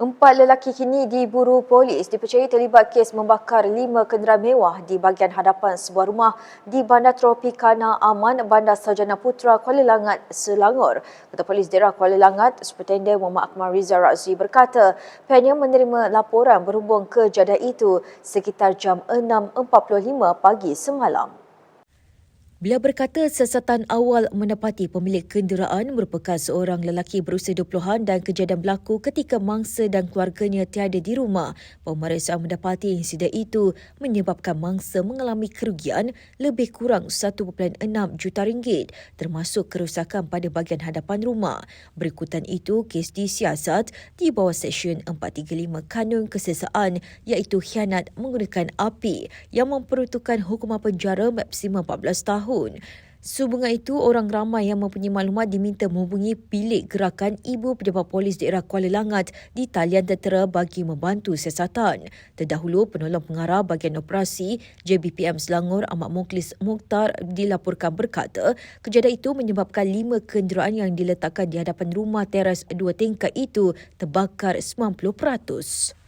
Empat lelaki kini diburu polis dipercayai terlibat kes membakar lima kenderaan mewah di bahagian hadapan sebuah rumah di Bandar Tropicana Aman, Bandar Sarjana Putra, Kuala Langat, Selangor. Ketua Polis Daerah Kuala Langat, Superintendent Muhammad Akmal Riza Razri berkata, pihaknya menerima laporan berhubung kejadian itu sekitar jam 6.45 pagi semalam. Beliau berkata siasatan awal mendapati pemilik kenderaan merupakan seorang lelaki berusia 20-an dan kejadian berlaku ketika mangsa dan keluarganya tiada di rumah. Pemeriksaan mendapati insiden itu menyebabkan mangsa mengalami kerugian lebih kurang 1.6 juta ringgit termasuk kerusakan pada bahagian hadapan rumah. Berikutan itu, kes disiasat di bawah Seksyen 435 Kanun Kesesaan iaitu khianat menggunakan api yang memperuntukkan hukuman penjara maksimum 14 tahun tahun. Sehubungan itu, orang ramai yang mempunyai maklumat diminta menghubungi bilik gerakan Ibu Pejabat Polis Daerah Kuala Langat di talian tentera bagi membantu siasatan. Terdahulu, penolong pengarah bahagian operasi JBPM Selangor Ahmad Muklis Mukhtar dilaporkan berkata kejadian itu menyebabkan lima kenderaan yang diletakkan di hadapan rumah teras dua tingkat itu terbakar 90%.